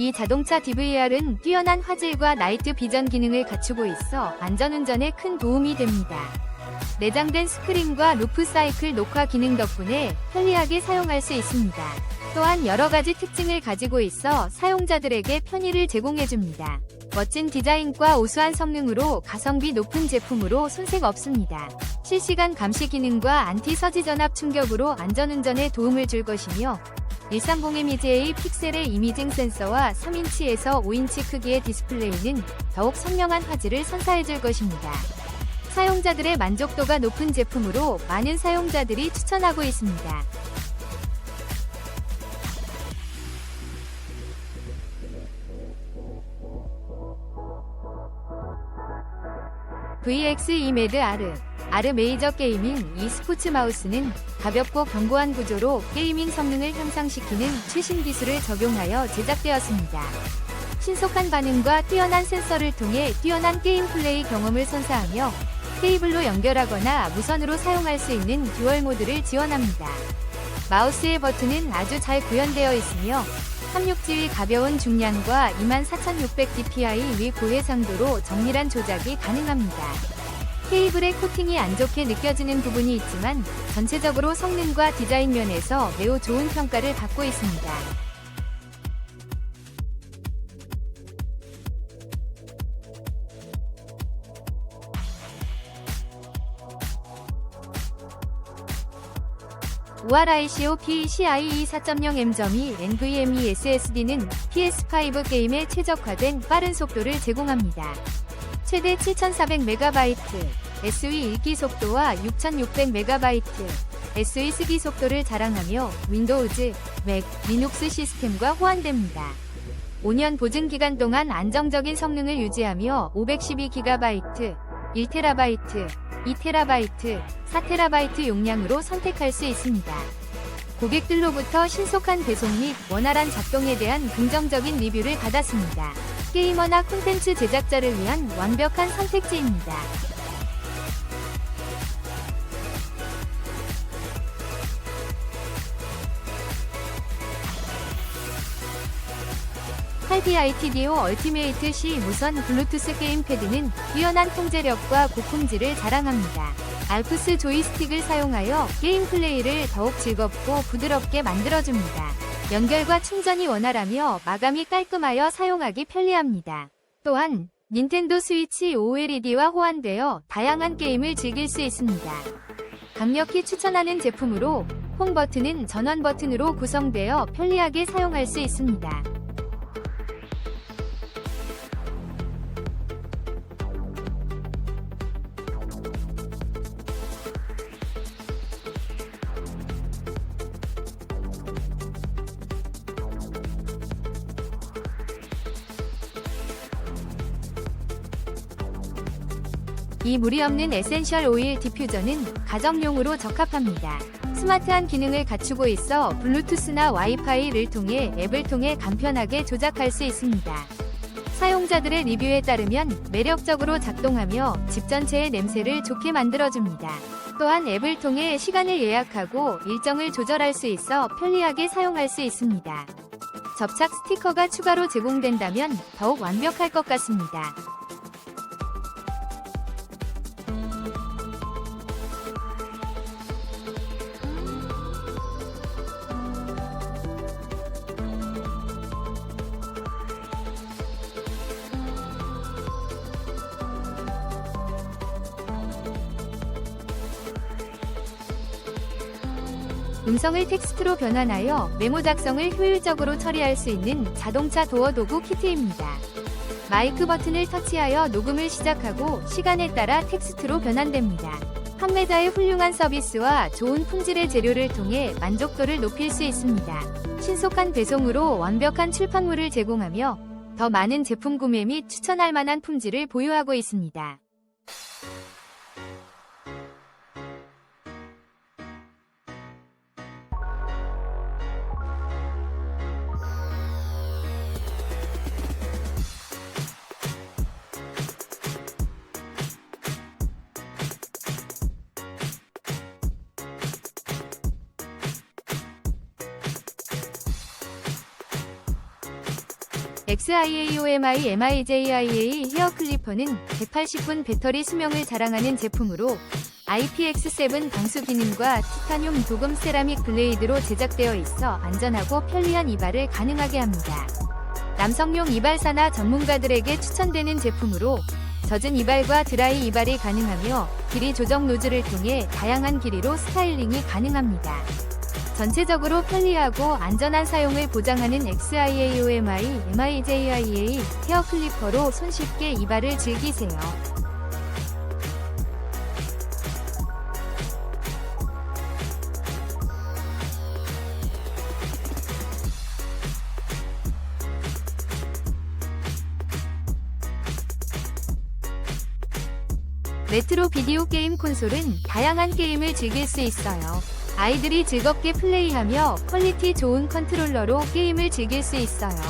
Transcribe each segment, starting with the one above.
이 자동차 DVR은 뛰어난 화질과 나이트 비전 기능을 갖추고 있어 안전운전에 큰 도움이 됩니다. 내장된 스크린과 루프 사이클 녹화 기능 덕분에 편리하게 사용할 수 있습니다. 또한 여러 가지 특징을 가지고 있어 사용자들에게 편의를 제공해줍니다. 멋진 디자인과 우수한 성능으로 가성비 높은 제품으로 손색 없습니다. 실시간 감시 기능과 안티 서지 전압 충격으로 안전운전에 도움을 줄 것이며 130MEJ 픽셀의 이미징 센서와 3인치에서 5인치 크기의 디스플레이는 더욱 선명한 화질을 선사해줄 것입니다. 사용자들의 만족도가 높은 제품으로 많은 사용자들이 추천하고 있습니다. VX 이메드 R R 메이저 게이밍 이 스포츠 마우스는 가볍고 견고한 구조로 게이밍 성능을 향상시키는 최신 기술을 적용하여 제작되었습니다. 신속한 반응과 뛰어난 센서를 통해 뛰어난 게임 플레이 경험을 선사하며 케이블로 연결하거나 무선으로 사용할 수 있는 듀얼 모드를 지원합니다. 마우스의 버튼은 아주 잘 구현되어 있으며 삼육지의 가벼운 중량과 24600dpi 위 고해상도로 정밀한 조작이 가능합니다. 케이블의 코팅이 안 좋게 느껴지는 부분이 있지만 전체적으로 성능과 디자인 면에서 매우 좋은 평가를 받고 있습니다. URICO PCIe 4.0M.2 NVMe SSD는 PS5 게임에 최적화된 빠른 속도를 제공합니다. 최대 7,400MB, SE 읽기 속도와 6,600MB, SE 쓰기 속도를 자랑하며 윈도우즈, 맥, 리눅스 시스템과 호환됩니다. 5년 보증 기간 동안 안정적인 성능을 유지하며 512GB, 1TB, 2TB, 4TB 용량으로 선택할 수 있습니다. 고객들로부터 신속한 배송 및 원활한 작동에 대한 긍정적인 리뷰를 받았습니다. 게이머나 콘텐츠 제작자를 위한 완벽한 선택지입니다. 할비ITDO 얼티메이트 C 무선 블루투스 게임 패드는 뛰어난 통제력과 고품질을 자랑합니다. 알프스 조이스틱을 사용하여 게임 플레이를 더욱 즐겁고 부드럽게 만들어줍니다. 연결과 충전이 원활하며 마감이 깔끔하여 사용하기 편리합니다. 또한 닌텐도 스위치 OLED와 호환되어 다양한 게임을 즐길 수 있습니다. 강력히 추천하는 제품으로 홈 버튼은 전원 버튼으로 구성되어 편리하게 사용할 수 있습니다. 이 무리 없는 에센셜 오일 디퓨저는 가정용으로 적합합니다. 스마트한 기능을 갖추고 있어 블루투스나 와이파이를 통해 앱을 통해 간편하게 조작할 수 있습니다. 사용자들의 리뷰에 따르면 매력적으로 작동하며 집 전체의 냄새를 좋게 만들어줍니다. 또한 앱을 통해 시간을 예약하고 일정을 조절할 수 있어 편리하게 사용할 수 있습니다. 접착 스티커가 추가로 제공된다면 더욱 완벽할 것 같습니다. 음성을 텍스트로 변환하여 메모 작성을 효율적으로 처리할 수 있는 자동차 도어 도구 키트입니다. 마이크 버튼을 터치하여 녹음을 시작하고 시간에 따라 텍스트로 변환됩니다. 판매자의 훌륭한 서비스와 좋은 품질의 재료를 통해 만족도를 높일 수 있습니다. 신속한 배송으로 완벽한 출판물을 제공하며 더 많은 제품 구매 및 추천할 만한 품질을 보유하고 있습니다. XIAOMI MIJIA 헤어 클리퍼는 180분 배터리 수명을 자랑하는 제품으로 IPX7 방수 기능과 티타늄 도금 세라믹 블레이드로 제작되어 있어 안전하고 편리한 이발을 가능하게 합니다. 남성용 이발사나 전문가들에게 추천되는 제품으로 젖은 이발과 드라이 이발이 가능하며 길이 조정 노즐을 통해 다양한 길이로 스타일링이 가능합니다. 전체적으로 편리하고 안전한 사용을 보장하는 XIAOMI, MIJIA 헤어 클리퍼로 손쉽게 이발을 즐기세요. 레트로 비디오 게임 콘솔은 다양한 게임을 즐길 수 있어요. 아이들이 즐겁게 플레이하며 퀄리티 좋은 컨트롤러로 게임을 즐길 수 있어요.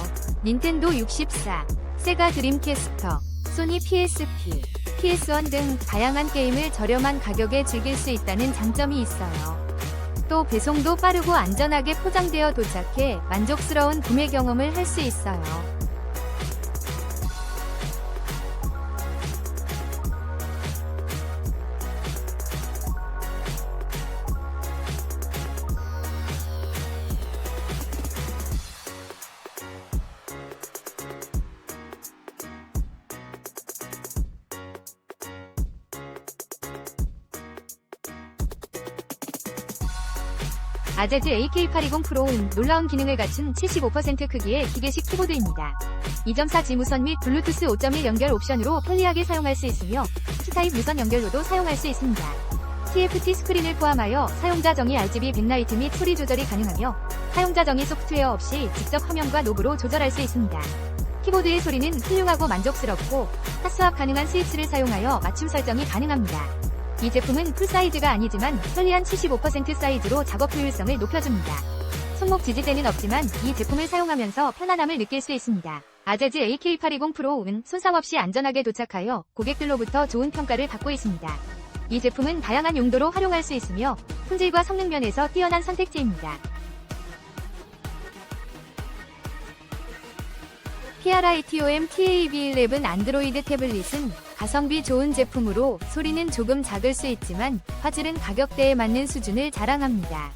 닌텐도 64, 세가 드림캐스터, 소니 PSP, PS1 등 다양한 게임을 저렴한 가격에 즐길 수 있다는 장점이 있어요. 또 배송도 빠르고 안전하게 포장되어 도착해 만족스러운 구매 경험을 할 수 있어요. 아제즈 AK820 프로는 놀라운 기능을 갖춘 75% 크기의 기계식 키보드입니다. 2.4G 무선 및 블루투스 5.1 연결 옵션으로 편리하게 사용할 수 있으며 Q타입 무선 연결로도 사용할 수 있습니다. TFT 스크린을 포함하여 사용자 정의 RGB 백라이트 및 소리 조절이 가능하며 사용자 정의 소프트웨어 없이 직접 화면과 노브로 조절할 수 있습니다. 키보드의 소리는 훌륭하고 만족스럽고 핫스왑 가능한 스위치를 사용하여 맞춤 설정이 가능합니다. 이 제품은 풀사이즈가 아니지만 편리한 75% 사이즈로 작업 효율성을 높여줍니다. 손목 지지대는 없지만 이 제품을 사용하면서 편안함을 느낄 수 있습니다. 아제즈 AK820 프로는 손상 없이 안전하게 도착하여 고객들로부터 좋은 평가를 받고 있습니다. 이 제품은 다양한 용도로 활용할 수 있으며 품질과 성능 면에서 뛰어난 선택지입니다. PRITOM TAB11 안드로이드 태블릿은 가성비 좋은 제품으로 소리는 조금 작을 수 있지만 화질은 가격대에 맞는 수준을 자랑합니다.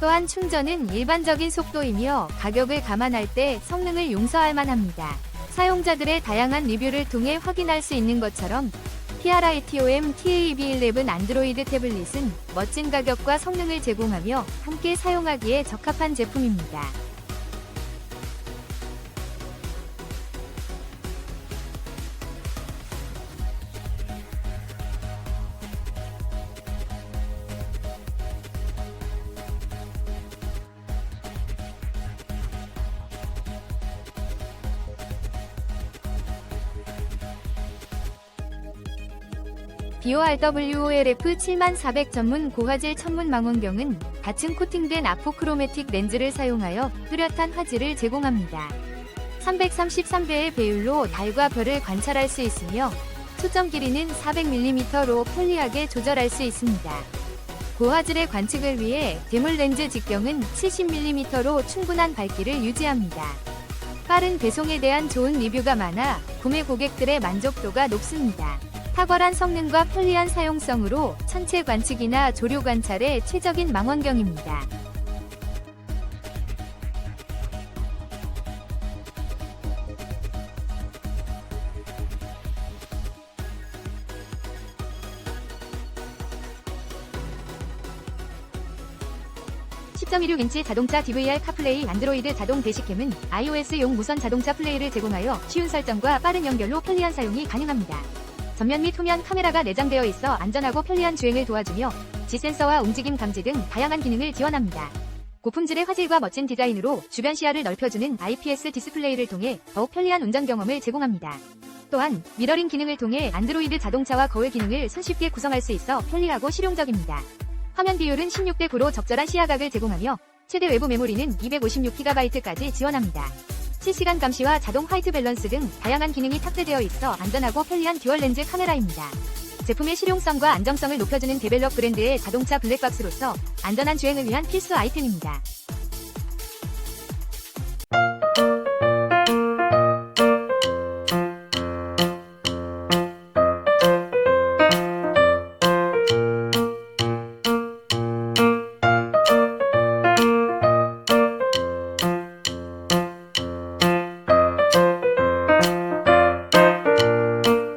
또한 충전은 일반적인 속도이며 가격을 감안할 때 성능을 용서할 만합니다. 사용자들의 다양한 리뷰를 통해 확인할 수 있는 것처럼 PRITOM TAB11 안드로이드 태블릿은 멋진 가격과 성능을 제공하며 함께 사용하기에 적합한 제품입니다. BORWOLF 7400 전문 고화질 천문 망원경은 다층 코팅된 아포크로매틱 렌즈를 사용하여 뚜렷한 화질을 제공합니다. 333배의 배율로 달과 별을 관찰할 수 있으며 초점 길이는 400mm로 편리하게 조절할 수 있습니다. 고화질의 관측을 위해 대물 렌즈 직경은 70mm로 충분한 밝기를 유지합니다. 빠른 배송에 대한 좋은 리뷰가 많아 구매 고객들의 만족도가 높습니다. 탁월한 성능과 편리한 사용성으로 천체 관측이나 조류 관찰에 최적인 망원경입니다. (10.16 인치) 자동차 DVR 카플레이 안드로이드 자동 대시캠은 iOS용 무선 자동차 플레이를 제공하여 쉬운 설정과 빠른 연결로 편리한 사용이 가능합니다. 전면 및 후면 카메라가 내장되어 있어 안전하고 편리한 주행을 도와주며 G센서와 움직임 감지 등 다양한 기능을 지원합니다. 고품질의 화질과 멋진 디자인으로 주변 시야를 넓혀주는 IPS 디스플레이를 통해 더욱 편리한 운전 경험을 제공합니다. 또한 미러링 기능을 통해 안드로이드 자동차와 거울 기능을 손쉽게 구성할 수 있어 편리하고 실용적입니다. 화면 비율은 16대 9로 적절한 시야각을 제공하며 최대 외부 메모리는 256GB까지 지원합니다. 실시간 감시와 자동 화이트 밸런스 등 다양한 기능이 탑재되어 있어 안전하고 편리한 듀얼 렌즈 카메라입니다. 제품의 실용성과 안정성을 높여주는 데벨럭 브랜드의 자동차 블랙박스로서 안전한 주행을 위한 필수 아이템입니다.